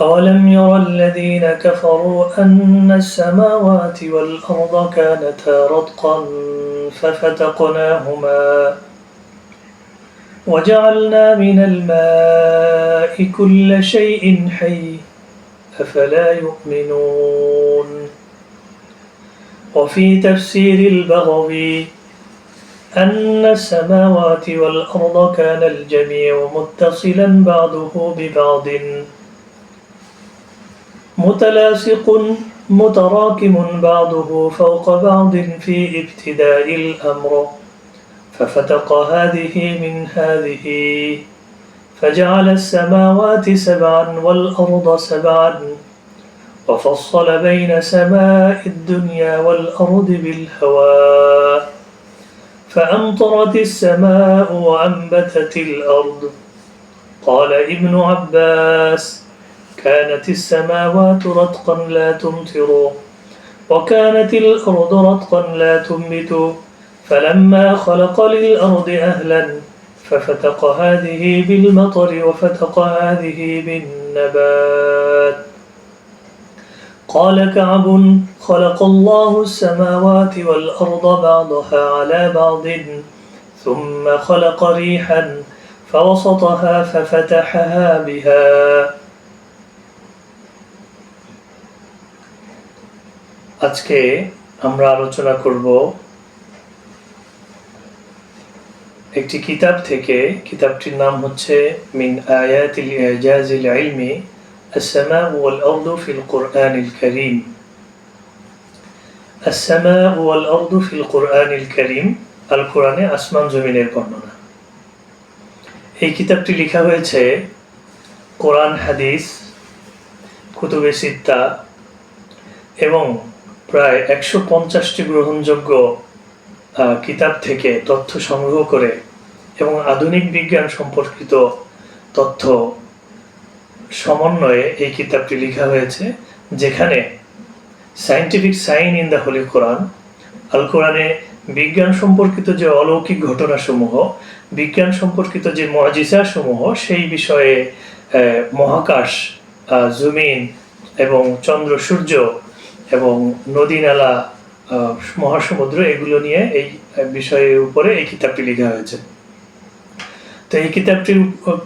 أولم ير الذين كفروا أن السماوات والأرض كانتا رتقا ففتقناهما وجعلنا من الماء كل شيء حي أفلا يؤمنون وفي تفسير البغوي أن السماوات والأرض كان الجميع متصلا بعضه ببعض متلاصق متراكم بعضه فوق بعض في ابتداء الأمر. ففتق هذه من هذه. فجعل السماوات سبعا والأرض سبعا. وفصل بين سماء الدنيا والأرض بالهواء فأمطرت السماء وأنبتت الأرض. قال ابن عباس كانت السماوات رتقا لا تمطر وكانت الأرض رتقا لا تنبت. فلما خلق للأرض أهلا ففتق هذه بالمطر وفتق هذه بالنبات. قال كعب خلق الله السماوات والأرض بعضها على بعض ثم خلق ريحا فوسطها ففتحها بها. আজকে আমরা আলোচনা করব একটি কিতাব থেকে কিতাবটির নাম হচ্ছে মিন আয়াতিল ইজাজিল ইলমি السماء والأرض في القرآن الكريم السماء والأرض في القرآن الكريم القرآن আসমান জমিনের বর্ণনা এই কিতাবটি লেখা হয়েছে কোরআন হাদিস কুতুবে সিত্তা এবং প্রায় একশো পঞ্চাশটি গ্রহণযোগ্য কিতাব থেকে তথ্য সংগ্রহ করে এবং আধুনিক বিজ্ঞান সম্পর্কিত তথ্য সমন্বয়ে এই কিতাবটি লেখা হয়েছে, যেখানে scientific sign in the holy Quran আল কোরআনে বিজ্ঞান সম্পর্কিত যে অলৌকিক ঘটনাসমূহ, বিজ্ঞান সম্পর্কিত যে সমূহ সেই বিষয়ে মহাকাশ জমিন এবং চন্দ্র সূর্য এবং নদী, নালা মহাসমুদ্র এগুলো নিয়ে এই বিষয়ের উপরে এই কিতাবটি লেখা হয়েছে। তো এই কিতাবটির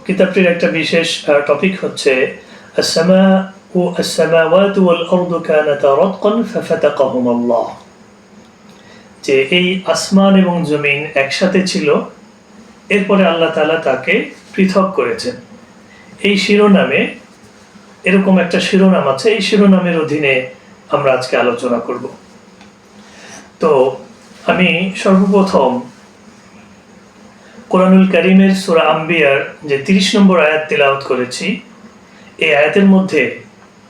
কিতাবটির একটা বিশেষ টপিক হচ্ছে যে এই আসমান এবং জমিন একসাথে ছিল, এরপরে আল্লাহ তালা তাকে পৃথক করেছেন। এই শিরোনামে এরকম একটা শিরোনাম আছে, এই শিরোনামের অধীনে আমরা আজকে আলোচনা করব তো আমি সর্বপ্রথম কোরআনুল করিমের সুরা আম্বিয়ার যে তিরিশ নম্বর আয়াত তেলাওত করেছি এই আয়াতের মধ্যে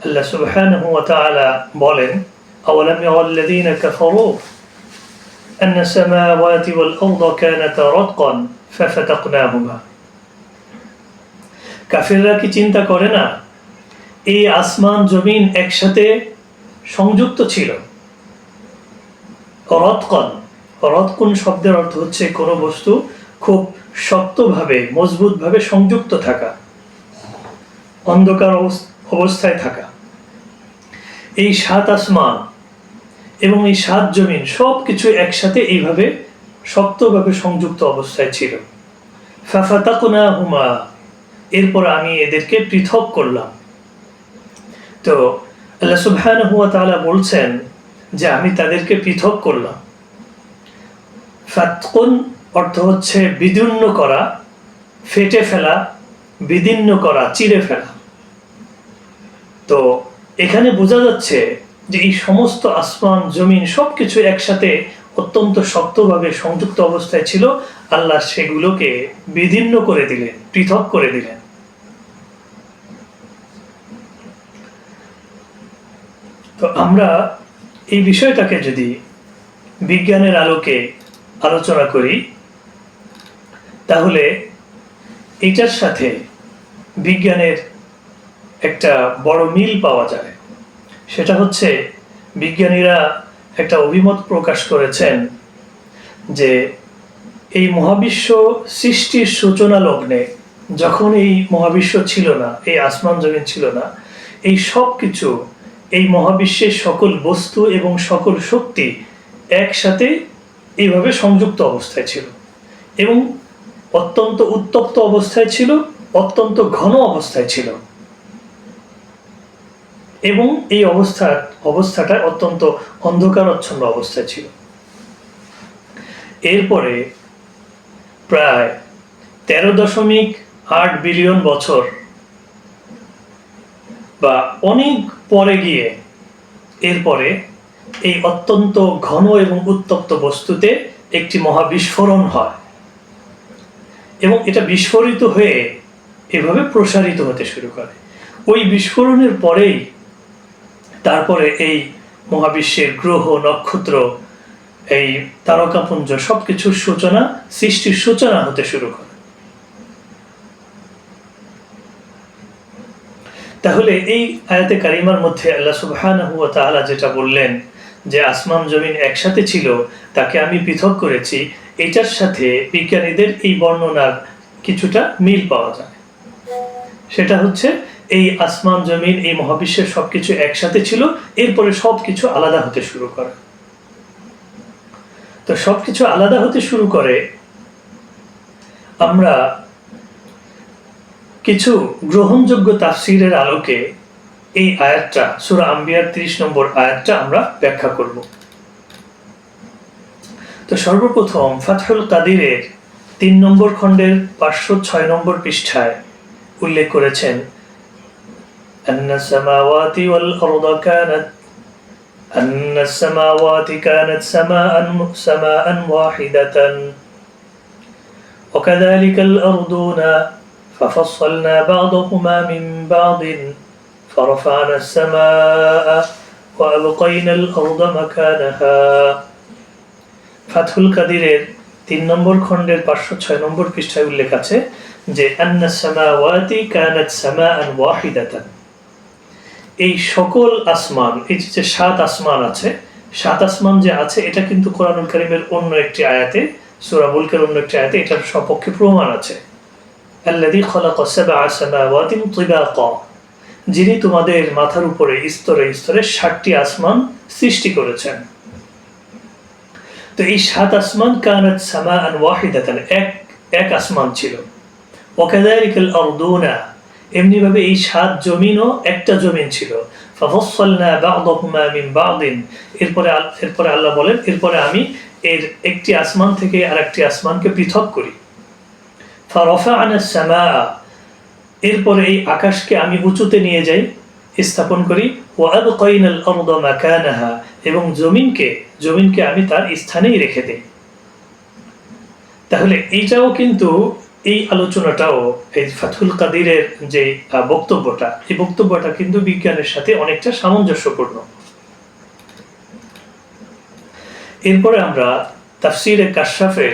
আল্লাহ সুবহানাহু ওয়া তাআলা বলেন আওয়ালাম ইয়াল্লাযীনা কাফারু أن السماوات والأرض كانتا رتقا ففتقناهما কাফিররা কি চিন্তা করে না এই আসমান জমিন একসাথে সংযুক্ত ছিল। রতকন রতকুন শব্দের অর্থ হচ্ছে কোনো বস্তু খুব শক্তভাবে, মজবুতভাবে সংযুক্ত থাকা, অন্ধকার অবস্থায় থাকা। এই সাত আসমান এবং এই সাত জমিন সব কিছু একসাথে এইভাবে শক্তভাবে সংযুক্ত অবস্থায় ছিল। ফাফাতাকুনা হুমা এরপর আমি এদেরকে পৃথক করলাম। তো আল্লাহ সুবহানাহু ওয়া তাআলা বলছেন যে আমি তাদেরকে পৃথক করলাম। ফাতকুন অর্থ হচ্ছে বিদীর্ণ করা, ফেটে ফেলা, বিদীর্ণ করা চিড়ে ফেলা। তো এখানে বোঝা যাচ্ছে যে এই সমস্ত আসমান, জমিন সবকিছু একসাথে অত্যন্ত শক্তভাবে সংযুক্ত অবস্থায় ছিল। আল্লাহ সেগুলোকে বিদীর্ণ করে দিলেন, পৃথক করে দিলেন। তো আমরা এই বিষয়টাকে যদি বিজ্ঞানের আলোকে আলোচনা করি, তাহলে এটার সাথে বিজ্ঞানের একটা বড় মিল পাওয়া যায়। সেটা হচ্ছে বিজ্ঞানীরা একটা অভিমত প্রকাশ করেছেন যে এই মহাবিশ্ব সৃষ্টির সূচনা লগ্নে যখন এই মহাবিশ্ব ছিল না, এই আসমান জমিন ছিল না, এই সব কিছু এই মহাবিশ্বের সকল বস্তু এবং সকল শক্তি একসাথে এইভাবে সংযুক্ত অবস্থায় ছিল এবং অত্যন্ত উত্তপ্ত অবস্থায় ছিল, অত্যন্ত ঘন অবস্থায় ছিল। এবং এই অবস্থা, অবস্থাটা অত্যন্ত অন্ধকারচ্ছন্ন অবস্থায় ছিল। এরপরে প্রায় তেরো দশমিক আট বিলিয়ন বছর বা অনেক পরে গিয়ে এরপরে এই অত্যন্ত ঘন এবং উত্তপ্ত বস্তুতে একটি মহাবিস্ফোরণ হয়। এবং এটা বিস্ফোরিত হয়ে এভাবে প্রসারিত হতে শুরু করে। ওই বিস্ফোরণের পরেই তারপরে এই মহাবিশ্বের গ্রহ, নক্ষত্র, এই তারকাপুঞ্জ সবকিছুর সূচনা, সৃষ্টির সূচনা হতে শুরু করে। তাহলে এই আয়াতে কারিমার মধ্যে আল্লাহ তাআলা যেটা বললেন যে আসমান জমিন একসাথে ছিল, তাকে আমি পৃথক করেছি, এটার সাথে বিজ্ঞানীদের এই বর্ণনার কিছুটা মিল পাওয়া যায়। সেটা হচ্ছে এই আসমান জমিন, এই মহাবিশ্বের সবকিছু একসাথে ছিল, এরপরে সবকিছু আলাদা হতে শুরু করে। তো সবকিছু আলাদা হতে শুরু করে, আমরা কিছু গ্রহণযোগ্য তাফসিরের আলোকে এই আয়াতটা সুরা আম্বিয়ার ত্রিশ নম্বর আয়াতটা আমরা ব্যাখ্যা করব তো সর্বপ্রথম ফাতহুল কাদিরের তিন নম্বর খণ্ডের পাঁচশো ছয় নম্বর পৃষ্ঠায় উল্লেখ করেছেন أن السماوات والأرض كانت أن السماوات كانت سماء سماء واحدة وكذلك الأرضون ففصلنا بعضهما من بعض فرفعنا السماء وأبقينا الأرض مكانها ফাতহুল কাদিরের তিন নম্বর খণ্ডের পাঁচশো ছয় নম্বর পৃষ্ঠায় উল্লেখ আছে যে আন্না সামাওয়াতি কানাত সামাআন ওয়াহিদাতান এই সকল আসমান এই যে সাত আসমান আছে সাত আসমান যে আছে এটা কিন্তু কোরআনুল কারিমের অন্য একটি আয়াতে সূরা মুলকের অন্য একটি আয়াতে এটার সপক্ষে প্রমাণ আছে তিবাকা, যিনি তোমাদের মাথার উপরে স্তরে স্তরে ষাটটি আসমান সৃষ্টি করেছেন। তো এই সাত আসমান কানাত সামাআন ওয়াহিদাতান, এক এক আসমান ছিল। ওয়াকাযালিকাল আরদুনা এমনি ভাবে এই সাত জমিনও একটা জমিন ছিল। ফাফাসসালনা বা'দাহুমা মিন এরপরে এরপরে আল্লাহ বলেন, এরপরে আমি এর একটি আসমান থেকে আরেকটি আসমানকে পৃথক করি। সামাআ এরপরে এই আকাশকে আমি উঁচুতে নিয়ে যাই, স্থাপন করি এবং জমিনকে জমিনকে আমি তার স্থানেই রেখে দিই। তাহলে এইটাও কিন্তু এই আলোচনাটাও, এই ফাথুল কাদিরের যে বক্তব্যটা, এই বক্তব্যটা কিন্তু বিজ্ঞানের সাথে অনেকটা সামঞ্জস্যপূর্ণ। এরপরে আমরা তাফসিরে কাশাফের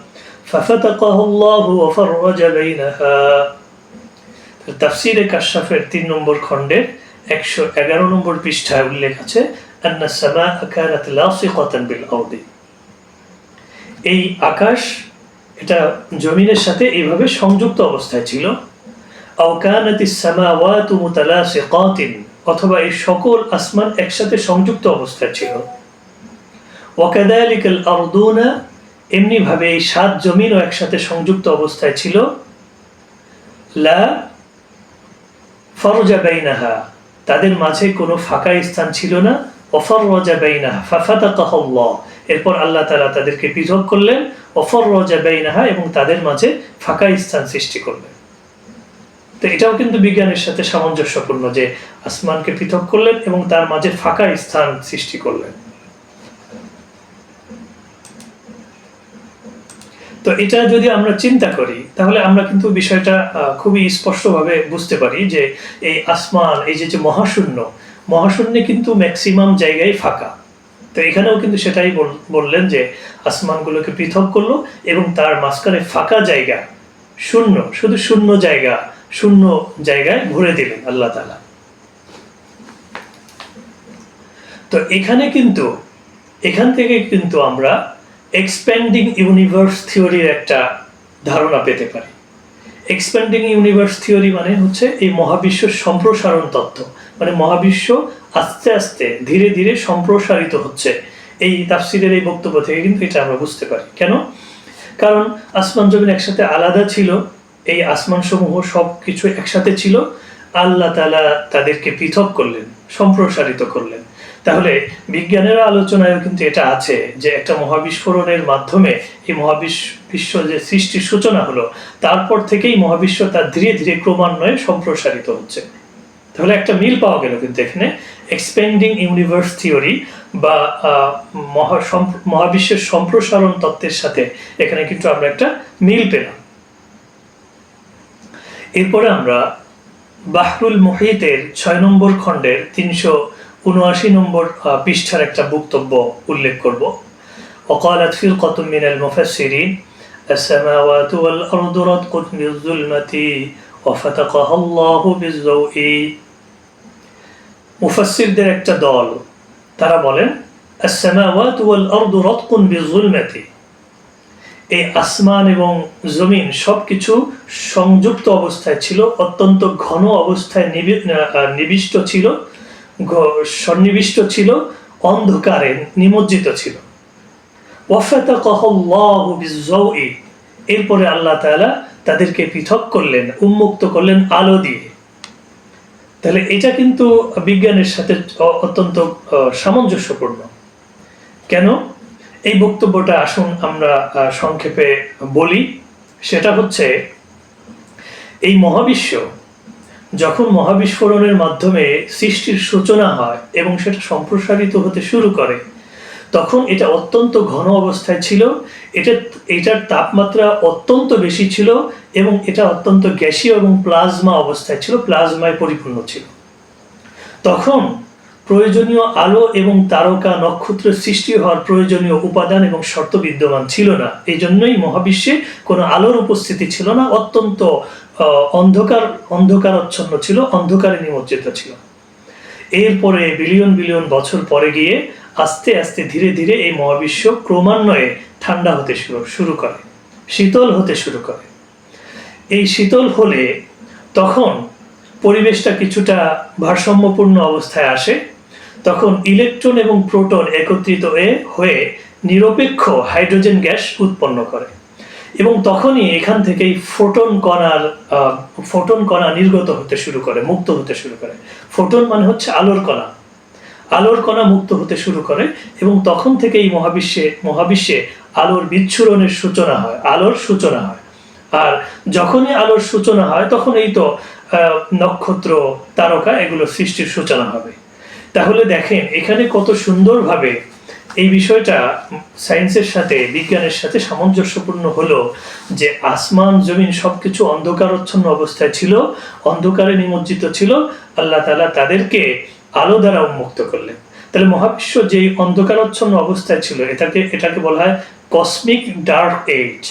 ففتقه الله وفرج بينها তাফসিরে কাশাফের তিন নম্বর খণ্ডের একশো এগারো নম্বর পৃষ্ঠায় উল্লেখ আছে আন্না সামা কানাত লাসিকাতান বিল আরদি এই আকাশ এটা জমিনের সাথে এইভাবে সংযুক্ত অবস্থায় ছিল আও কানাতি সামাওয়াতু মুতালাসিকাতিন অথবা এই সকল আসমান একসাথে সংযুক্ত অবস্থায় ছিল ওয়াকাদালিকাল আরদুনা এমনি ভাবে এই সাত জমিনও একসাথে সংযুক্ত অবস্থায় ছিল। লা ফরজা বাইনাহা, তাদের মাঝে কোনো ফাঁকা স্থান ছিল না। ওফররাজা বাইনাহা ফাফাতাকাহা আল্লাহ এরপর আল্লাহ তাআলা তাদেরকে পৃথক করলেন। ওফররাজা বাইনাহা এবং তাদের মাঝে ফাঁকা স্থান সৃষ্টি করলেন। তো এটাও কিন্তু বিজ্ঞানের সাথে সামঞ্জস্যপূর্ণ যে আসমানকে পৃথক করলেন এবং তার মাঝে ফাঁকা স্থান সৃষ্টি করলেন। তো এটা যদি আমরা চিন্তা করি, তাহলে আমরা কিন্তু বিষয়টা খুবই স্পষ্টভাবে বুঝতে পারি যে এই আসমান, এই যে যে মহাশূন্য, মহাশূন্যে কিন্তু ম্যাক্সিমাম জায়গায় ফাঁকা। তো এখানেও কিন্তু সেটাই বল- বললেন যে আসমানগুলোকে পৃথক করল এবং তার মাঝখানে ফাঁকা জায়গা, শূন্য, শুধু শূন্য জায়গা, শূন্য জায়গায় ঘুরে দিলেন আল্লাহ তালা তো এখানে কিন্তু, এখান থেকে কিন্তু আমরা এক্সপ্যান্ডিং ইউনিভার্স থিওরির একটা ধারণা পেতে পারি। এক্সপ্যান্ডিং ইউনিভার্স থিওরি মানে হচ্ছে এই মহাবিশ্ব সম্প্রসারণ তত্ত্ব। মানে মহাবিশ্ব আস্তে আস্তে, ধীরে ধীরে সম্প্রসারিত হচ্ছে। এই তাফসিরের এই বক্তব্য থেকে কিন্তু এটা আমরা বুঝতে পারি। কেন? কারণ আসমান জমিন একসাথে আলাদা ছিল, এই আসমান সমূহ সব কিছু একসাথে ছিল। আল্লাহ তালা তাদেরকে পৃথক করলেন, সম্প্রসারিত করলেন। তাহলে বিজ্ঞানের আলোচনায়ও কিন্তু এটা আছে যে একটা মহাবিস্ফোরণের মাধ্যমে এই মহাবিশ্ব বিশ্ব যে সৃষ্টির সূচনা হলো, তারপর থেকেই মহাবিশ্ব তার ধীরে ধীরে ক্রমান্বয়ে সম্প্রসারিত হচ্ছে। তাহলে একটা মিল পাওয়া গেল কিন্তু এখানে। এক্সপেন্ডিং ইউনিভার্স থিওরি বা মহা মহাবিশ্বের সম্প্রসারণ তত্ত্বের সাথে এখানে কিন্তু আমরা একটা মিল পেলাম। এরপরে আমরা বাহরুল মুহিতের ছয় নম্বর খণ্ডের তিনশো উনআশি নম্বর আহ, পৃষ্ঠার একটা বক্তব্য উল্লেখ করব وقالت فرقة من المفسرين السماوات والأرض رتق بالظلمة وفتقها الله بالضوء মুফাসসিরদের একটা দল তারা বলেন السماوات والأرض رتق بالظلمة এই আসমান এবং জমিন সবকিছু সংযুক্ত অবস্থায় ছিল অত্যন্ত ঘন অবস্থায় নিবি- আহ, নিবিষ্ট ছিল ঘ- সন্নিবিষ্ট ছিল, অন্ধকারে নিমজ্জিত ছিল। এরপরে আল্লাহ তাআলা তাদেরকে পৃথক করলেন, উন্মুক্ত করলেন আলো দিয়ে। তাহলে এটা কিন্তু বিজ্ঞানের সাথে অত্যন্ত সামঞ্জস্যপূর্ণ। কেন? এই বক্তব্যটা আসুন আমরা সংক্ষেপে বলি। সেটা হচ্ছে, এই মহাবিশ্ব যখন মহাবিস্ফোরণের মাধ্যমে সৃষ্টির সূচনা হয় এবং সেটা সম্প্রসারিত হতে শুরু করে, তখন এটা অত্যন্ত ঘন অবস্থায় ছিল। এটা, এটার তাপমাত্রা অত্যন্ত বেশি ছিল এবং এটা অত্যন্ত গ্যাসীয় এবং প্লাজমা অবস্থায় ছিল, প্লাজমায় পরিপূর্ণ ছিল। তখন প্রয়োজনীয় আলো এবং তারকা নক্ষত্র সৃষ্টি হওয়ার প্রয়োজনীয় উপাদান এবং শর্ত বিদ্যমান ছিল না। এই জন্যই মহাবিশ্বে কোনো আলোর উপস্থিতি ছিল না। অত্যন্ত অন্ধকার, অন্ধকারচ্ছন্ন ছিল অন্ধকারে নিমজ্জিত ছিল। এরপরে বিলিয়ন বিলিয়ন বছর পরে গিয়ে আস্তে আস্তে ধীরে ধীরে এই মহাবিশ্ব ক্রমান্বয়ে ঠান্ডা হতে শুরু শুরু করে, শীতল হতে শুরু করে। এই শীতল হলে তখন পরিবেশটা কিছুটা ভারসাম্যপূর্ণ অবস্থায় আসে। তখন ইলেকট্রন এবং প্রোটন একত্রিত হয়ে হয়ে নিরপেক্ষ হাইড্রোজেন গ্যাস উৎপন্ন করে। এবং তখনই এখান থেকেই ফোটন কণার ফোটন কণা নির্গত হতে শুরু করে, মুক্ত হতে শুরু করে। ফোটন মানে হচ্ছে আলোর কণা। আলোর কণা মুক্ত হতে শুরু করে এবং তখন থেকে এই মহাবিশ্বে মহাবিশ্বে আলোর বিচ্ছুরণের সূচনা হয়, আলোর সূচনা হয়। আর যখনই আলোর সূচনা হয়, তখন এই তো নক্ষত্র, তারকা এগুলো সৃষ্টির সূচনা হবে। তাহলে দেখেন, এখানে কত সুন্দরভাবে এই বিষয়টা সায়েন্সের সাথে, বিজ্ঞানের সাথে সামঞ্জস্যপূর্ণ হলো যে আসমান, জমিন সবকিছু অন্ধকারচ্ছন্ন অবস্থায় ছিল, অন্ধকারে নিমজ্জিত ছিল। আল্লাহ তালা তাদেরকে আলো দ্বারা উন্মুক্ত করলেন। তাহলে মহাবিশ্ব যেই অন্ধকারচ্ছন্ন অবস্থায় ছিল, এটাকে এটাকে বলা হয় কসমিক ডার্ক এজ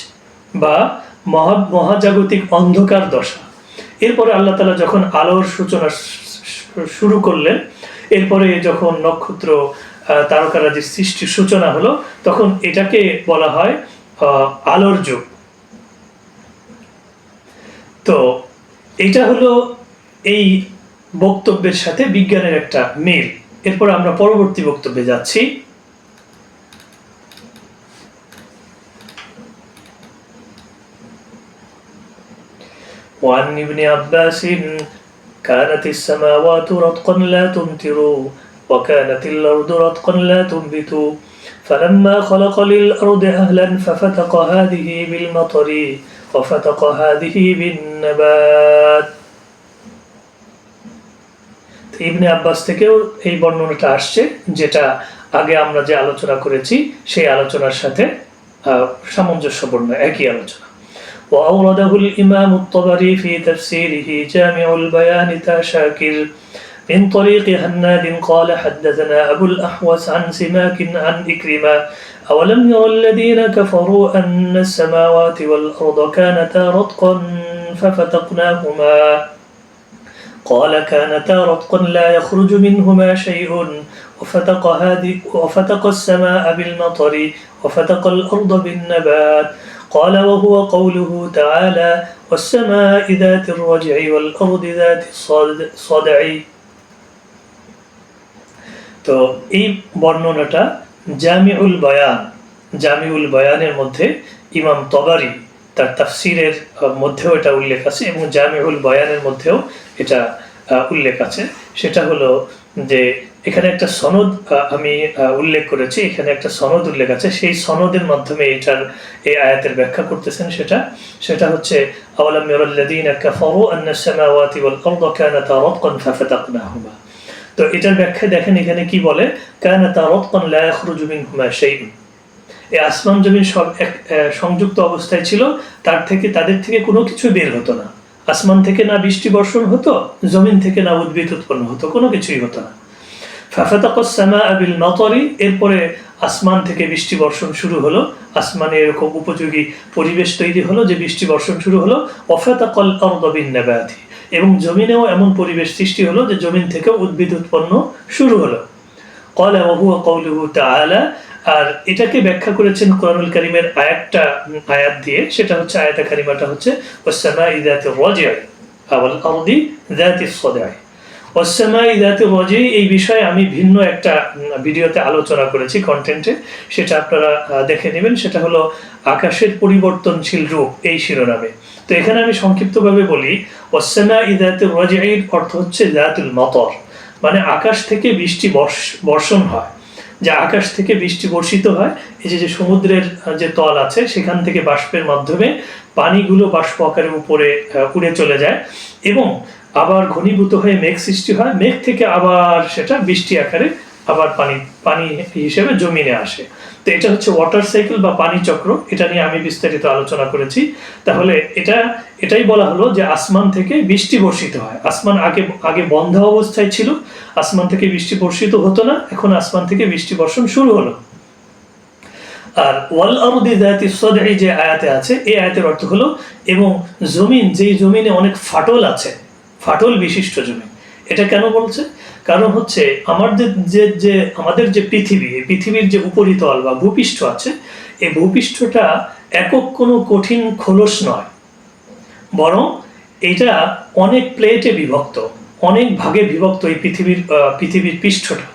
বা মহা, মহাজাগতিক অন্ধকার দশা। এরপরে আল্লাহ তাআলা যখন আলোর সূচনা শুরু করলেন, এরপরে যখন নক্ষত্র তারকারাজির সৃষ্টির সূচনা হলো তখন এটাকে বলা হয় আহ, আলোর যুগ তো এটা হলো এই বক্তব্যের সাথে বিজ্ঞানের একটা মিল এরপর আমরা পরবর্তী বক্তব্যে যাচ্ছি وعن ابن عباس كانت السماوات رتقا لا تمطر وكانت الأرض رتقا لا تنبت فلما خلق للأرض أهلا ففتق هذه بالمطر وفتق هذه بالنبات ইবনে আব্বাস থেকেও এই বর্ণনাটা আসছে যেটা আগে আমরা যে আলোচনা করেছি সেই আলোচনার সাথে আহ, সামঞ্জস্যপূর্ণ একই আলোচনা وأورده الإمام الطبري في تفسيره جامع البيان تاشاكر من طريق هناد قال حدثنا أبو الأحوص عن سماك عن إكرمة أولم ير الذين كفروا أن السماوات والأرض كانتا رتقا ففتقناهما؟ قال كانتا رتقا لا يخرج منهما شيء وفتق وفتق السماء بالمطر وفتق الأرض بالنبات. قال وهو قوله تعالى والسماء ذات الرجع والأرض ذات الصد- الصدع তো এই বর্ণনাটা জামিউল বয়ান, জামিউল বয়ানের মধ্যে ইমাম তবারি তার তাফসিরের মধ্যেও এটা উল্লেখ আছে এবং জামিউল বয়ানের মধ্যেও এটা উল্লেখ আছে। সেটা হলো যে এখানে একটা সনদ আমি উল্লেখ করেছি, এখানে একটা সনদ উল্লেখ আছে। সেই সনদের মাধ্যমে এটার, এই আয়াতের ব্যাখ্যা করতেছেন সেটা। সেটা হচ্ছে, আওয়ালাম ইয়ারাল্লাযীনা কাফারু আন্না সামাওয়াতি ওয়াল আরদা কানাতা রাতকান ফাফাতাকনাহুমা। তো এটার ব্যাখ্যায় দেখেন এখানে কি বলে মিনহুমা শাইউন এই আসমান জমিন সব এক সংযুক্ত অবস্থায় ছিল, তার থেকে, তাদের থেকে কোনো কিছু বের হতো না। আসমান থেকে না বৃষ্টি বর্ষণ হতো, জমিন থেকে না উদ্ভিদ উৎপন্ন হতো, কোনো কিছুই হতো না। ফাফাতাকসামা আবিল মাতরি, এরপরে আসমান থেকে বৃষ্টি বর্ষণ শুরু হলো, আসমানে এরকম উপযোগী পরিবেশ তৈরি হলো যে বৃষ্টি বর্ষণ শুরু হলো অফাতাকল অর্দবিন নাবাতি। এবং জমিনেও এমন পরিবেশ সৃষ্টি হলো যে জমিন থেকে উদ্ভিদ উৎপন্ন শুরু হলো। কলা ওহুয়া কৌলুহু তালা আর এটাকে ব্যাখ্যা করেছেন কোরআনুল করিমের আয়াতটা, আয়াত দিয়ে, সেটা হচ্ছে আয়াতা কারিমাটা হচ্ছে ওসামা ইদাতে রজায় আবার আলদি জাতি সদায় ওসামা ইদাতে রজে এই বিষয়ে আমি ভিন্ন একটা ভিডিওতে আলোচনা করেছি কন্টেন্টে সেটা আপনারা দেখে নেবেন। সেটা হলো আকাশের পরিবর্তনশীল রূপ, এই শিরোনামে। তো এখানে আমি সংক্ষিপ্তভাবে বলি যাতির রাজিআর অর্থ হচ্ছে যাতুল মতর মানে আকাশ থেকে বৃষ্টি বর্ষ- বর্ষণ হয়। যে আকাশ থেকে বৃষ্টি বর্ষিত হয়, এই যে সমুদ্রের যে তল আছে, সেখান থেকে বাষ্পের মাধ্যমে পানিগুলো বাষ্প আকারের উপরে উড়ে চলে যায় এবং আবার ঘনীভূত হয়ে মেঘ সৃষ্টি হয়। মেঘ থেকে আবার সেটা বৃষ্টি আকারে আবার পানি পানি হিসেবে জমিনে আসে। এটা হচ্ছে ওয়াটার সাইকেল বা পানি চক্র। এটা নিয়ে আমি বিস্তারিত আলোচনা করেছি। তাহলে এটা, এটাই বলা হলো যে আসমান থেকে বৃষ্টি বর্ষিত হয়। আসমান আগে আগে বন্ধ অবস্থায় ছিল, আসমান থেকে বৃষ্টি বর্ষিত হতো না, এখন আসমান থেকে বৃষ্টি বর্ষণ শুরু হলো। আর ওয়াল আরদি যাতি সদঈ যে আয়াতে আছে, এই আয়াতের অর্থ হলো, এবং জমিন, যেই জমিনে অনেক ফাটল আছে, ফাটল বিশিষ্ট জমি এটা কেন বলছে? কারণ হচ্ছে আমাদের যে যে, আমাদের যে পৃথিবী পৃথিবীর যে উপরিতল বা ভূপৃষ্ঠ আছে, এই ভূপৃষ্ঠটা একক কোনো কঠিন খোলস নয়। বরং এটা অনেক প্লেটে বিভক্ত, অনেক ভাগে বিভক্ত এই পৃথিবীর পৃথিবীর পৃষ্ঠটা।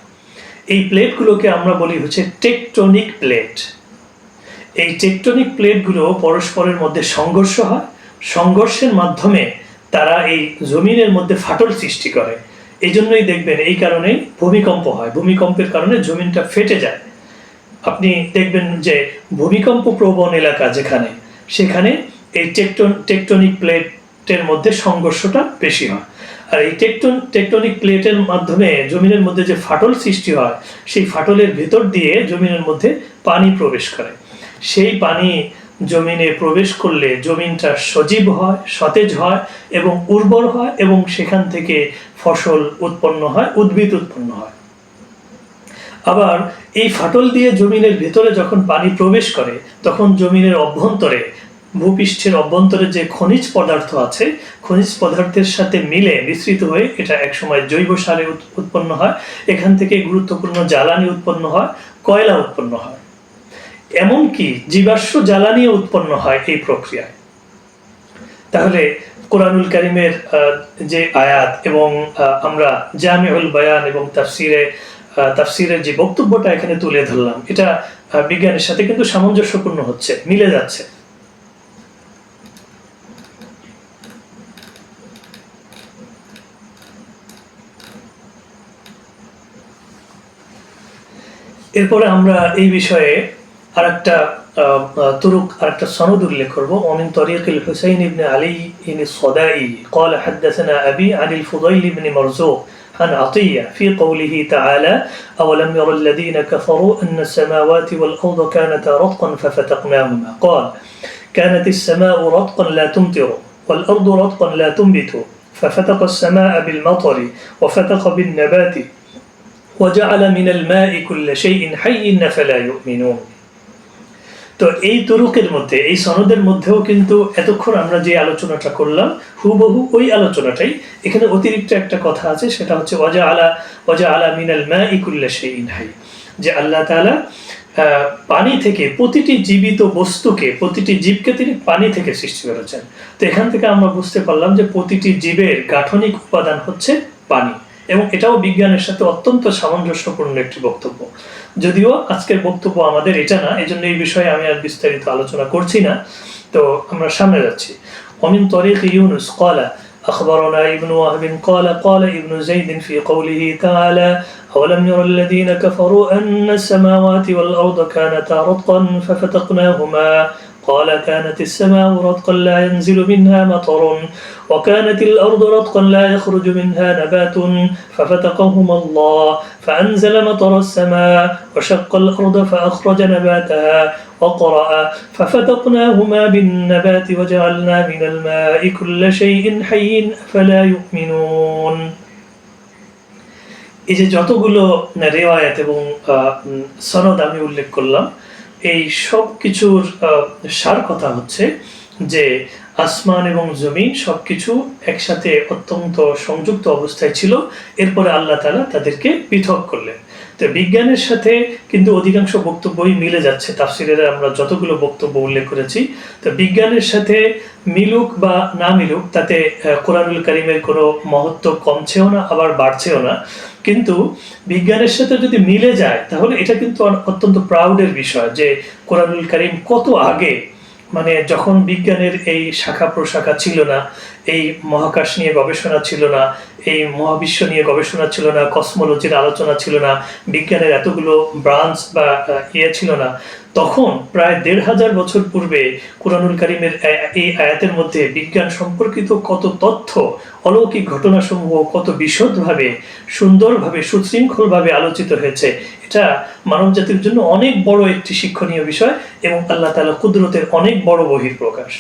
এই প্লেটগুলোকে আমরা বলি হচ্ছে টেকটনিক প্লেট এই টেকটনিক প্লেটগুলো পরস্পরের মধ্যে সংঘর্ষ হয়। সংঘর্ষের মাধ্যমে তারা এই জমিনের মধ্যে ফাটল সৃষ্টি করে। এই জন্যই দেখবেন এই কারণেই ভূমিকম্প হয়। ভূমিকম্পের কারণে জমিনটা ফেটে যায়। আপনি দেখবেন যে ভূমিকম্প প্রবণ এলাকা যেখানে, সেখানে এই টেকটন টেকটনিক প্লেটের মধ্যে সংঘর্ষটা বেশি হয়। আর এই টেকটন টেকটনিক প্লেটের মাধ্যমে জমিনের মধ্যে যে ফাটল সৃষ্টি হয়, সেই ফাটলের ভেতর দিয়ে জমিনের মধ্যে পানি প্রবেশ করে। সেই পানি জমিনে প্রবেশ করলে জমিনটা সজীব হয়, সতেজ হয় এবং উর্বর হয় এবং সেখান থেকে ফসল উৎপন্ন হয়, উদ্ভিদ উৎপন্ন হয়। আবার এই ফাটল দিয়ে জমিনের ভেতরে যখন পানি প্রবেশ করে, তখন জমিনের অভ্যন্তরে, ভূপৃষ্ঠের অভ্যন্তরে যে খনিজ পদার্থ আছে, খনিজ পদার্থের সাথে মিলে মিশ্রিত হয়ে এটা একসময় জৈব সারে উৎ- উৎপন্ন হয়। এখান থেকে গুরুত্বপূর্ণ জ্বালানি উৎপন্ন হয়, কয়লা উৎপন্ন হয়। এমনকি জীবাশ্ম জ্বালানিও উৎপন্ন হয় এই প্রক্রিয়ায়। তাহলে কোরআনুল কারিমের যে আয়াত এবং আমরা জামিউল বায়ান এবং তাফসিরে তাফসিরের যে বক্তব্যটা এখানে তুলে ধরলাম, এটা বিজ্ঞানের সাথে কিন্তু সামঞ্জস্যপূর্ণ হচ্ছে, মিলে যাচ্ছে। এরপরে আমরা এই বিষয়ে আরেকটা আহ, আহ, তুরুক আরেকটা সনদ উল্লেখ করব ومن طريق الحسين بن علي الصدائي قال حدثنا أبي عن الفضيل بن مرزوق عن عطية في قوله تعالى أولم ير الذين كفروا أن السماوات والأرض كانتا رتقا ففتقناهما قال كانت السماء رتقا لا تمطر والأرض رتقا لا تنبت ففتق السماء بالمطر وفتق بالنبات وجعل من الماء كل شيء حي فلا يؤمنون তো এই তুরুকের মধ্যে এই সনদের মধ্যেও কিন্তু এতক্ষণ আমরা যে আলোচনাটা করলাম হুবহু ওই আলোচনাটাই। এখানে অতিরিক্ত একটা কথা আছে সেটা হচ্ছে ওয়াজা আলা ওয়াজা আলা মিনাল মা ইকুল্লা সেই হাই। যে আল্লাহ আহ, পানি থেকে প্রতিটি জীবিত বস্তুকে প্রতিটি জীবকে তিনি পানি থেকে সৃষ্টি করেছেন। তো এখান থেকে আমরা বুঝতে পারলাম যে প্রতিটি জীবের গাঠনিক উপাদান হচ্ছে পানি। এবং এটাও বিজ্ঞানের সাথে অত্যন্ত সামঞ্জস্যপূর্ণ একটি বক্তব্য। যদিও আজকের বক্তব্য আমাদের এটা না এই জন্য এই বিষয়ে আমি আর বিস্তারিত আলোচনা করছি না তো আমরা সামনে যাচ্ছি ومن طريق يونس قال أخبرنا ابن وهب قال قال ابن زيد في قوله تعالى أولم ير الذين كفروا أن السماوات والأرض كانتا رتقا ففتقناهما قال كانت السماء رتقا لا ينزل منها مطر وكانت الأرض رتقا لا يخرج منها نبات ففتقهما الله فأنزل مطر السماء وشق الأرض فأخرج نباتها وقرأ ففتقناهما بالنبات وجعلنا من الماء كل شيء حي فلا يؤمنون এই যে যতগুলো রেওয়ায়াত এবং আহ, উম, সনদ আমি উল্লেখ করলাম এই সব কিছুর সার কথা হচ্ছে যে আসমান এবং জমিন সব কিছু একসাথে অত্যন্ত সংযুক্ত অবস্থায় ছিল। এরপরে আল্লাহ তালা তাদেরকে পৃথক করলেন। তো বিজ্ঞানের সাথে কিন্তু অধিকাংশ বক্তব্যই মিলে যাচ্ছে। তাফসিরের আমরা যতগুলো বক্তব্য উল্লেখ করেছি, তো বিজ্ঞানের সাথে মিলুক বা না মিলুক, তাতে কোরআনুল কারিমের কোনো মহত্ব কমছেও না, আবার বাড়ছেও না। কিন্তু বিজ্ঞানের সাথে যদি মিলে যায়, তাহলে এটা কিন্তু অত্যন্ত প্রাউডের বিষয় যে কোরআনুল করিম কত আগে মানে যখন বিজ্ঞানের এই শাখা প্রশাখা ছিল না এই মহাকাশ নিয়ে গবেষণা ছিল না, এই মহাবিশ্ব নিয়ে গবেষণা ছিল না কসমোলজির আলোচনা ছিল না, বিজ্ঞানের এতগুলো ব্রাঞ্চ বা ইয়ে ছিল না। তখন প্রায় দেড় হাজার বছর পূর্বে কোরআনুল কারিমের এই আয়াতের মধ্যে বিজ্ঞান সম্পর্কিত কত তথ্য, অলৌকিক ঘটনাসমূহ কত বিশদভাবে, সুন্দরভাবে, সুশৃঙ্খলভাবে আলোচিত হয়েছে, এটা মানব জাতির জন্য অনেক বড় একটি শিক্ষণীয় বিষয় এবং আল্লাহ তাআলা কুদরতের অনেক বড় বহির প্রকাশ